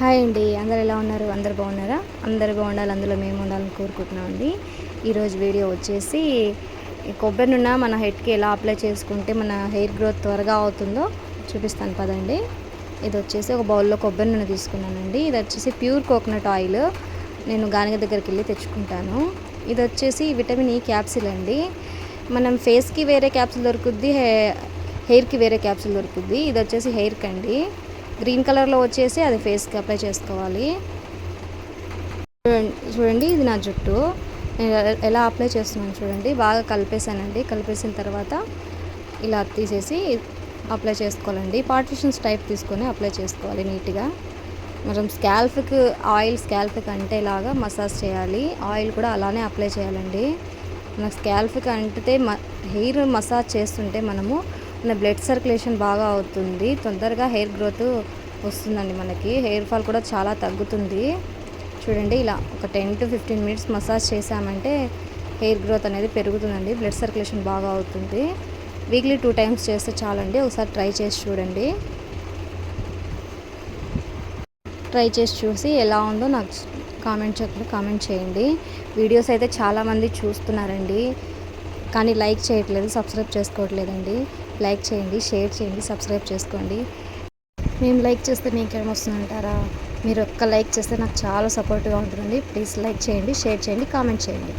Hi అండి. అందరు ఎలా ఉన్నారు? అందరు బాగున్నారా? అందరు బాగుండాలి. అందులో మేము ఉండాలని కోరుకుంటున్నాం అండి ఈరోజు వీడియో వచ్చేసి కొబ్బరి నూనె మన హెడ్కి ఎలా అప్లై చేసుకుంటే మన హెయిర్ గ్రోత్ త్వరగా అవుతుందో చూపిస్తాను పదండి. ఇది వచ్చేసి ఒక బౌల్లో కొబ్బరి నూనె తీసుకున్నానండి. ఇది వచ్చేసి ప్యూర్ కోకోనట్ ఆయిల్. నేను గానిగ దగ్గరికి వెళ్ళి తెచ్చుకుంటాను. ఇది వచ్చేసి విటమిన్ ఈ క్యాప్సిల్ అండి. మనం ఫేస్కి వేరే క్యాప్సిల్ దొరుకుద్ది హే- హెయిర్కి వేరే క్యాప్సిల్ దొరుకుద్ది. ఇది వచ్చేసి హెయిర్కి అండి. గ్రీన్ కలర్లో వచ్చేసి అది ఫేస్కి అప్లై చేసుకోవాలి. చూడండి చూడండి ఇది నా జుట్టు. నేను ఎలా అప్లై చేస్తున్నాను చూడండి బాగా కలిపేసానండి కలిపేసిన తర్వాత ఇలా తీసేసి అప్లై చేసుకోవాలండి. పార్టిషన్స్ టైప్ తీసుకొని అప్లై చేసుకోవాలి నీట్గా. మనం స్కాల్ఫ్కి ఆయిల్ స్కాల్ఫ్కి అంటేలాగా మసాజ్ చేయాలి. ఆయిల్ కూడా అలానే అప్లై చేయాలండి. మన స్కాల్ఫ్కి అంటితే మ హెయిర్ మసాజ్ చేస్తుంటే మనము మన బ్లడ్ సర్క్యులేషన్ బాగా అవుతుంది. తొందరగా హెయిర్ గ్రోత్ వస్తుందండి మనకి. హెయిర్ ఫాల్ కూడా చాలా తగ్గుతుంది. చూడండి ఇలా ఒక ten to fifteen minutes massage చేసామంటే హెయిర్ గ్రోత్ అనేది పెరుగుతుందండి. బ్లడ్ సర్క్యులేషన్ బాగా అవుతుంది. వీక్లీ టూ టైమ్స్ చేస్తే చాలండి. ఒకసారి ట్రై చేసి చూడండి. ట్రై చేసి చూసి ఎలా ఉందో నాకు కామెంట్ సెక్షన్లో కామెంట్ చేయండి. వీడియోస్ అయితే చాలామంది చూస్తున్నారండి. కానీ లైక్ చేయట్లేదు సబ్స్క్రైబ్ చేసుకోవట్లేదండి. లైక్ చేయండి షేర్ చేయండి సబ్స్క్రైబ్ చేసుకోండి. మేము లైక్ చేస్తే మీకేం వస్తుందంటారా? మీరు ఒక్క లైక్ చేస్తే నాకు చాలా సపోర్ట్గా ఉంటుందండి. ప్లీజ్ లైక్ చేయండి షేర్ చేయండి కామెంట్ చేయండి.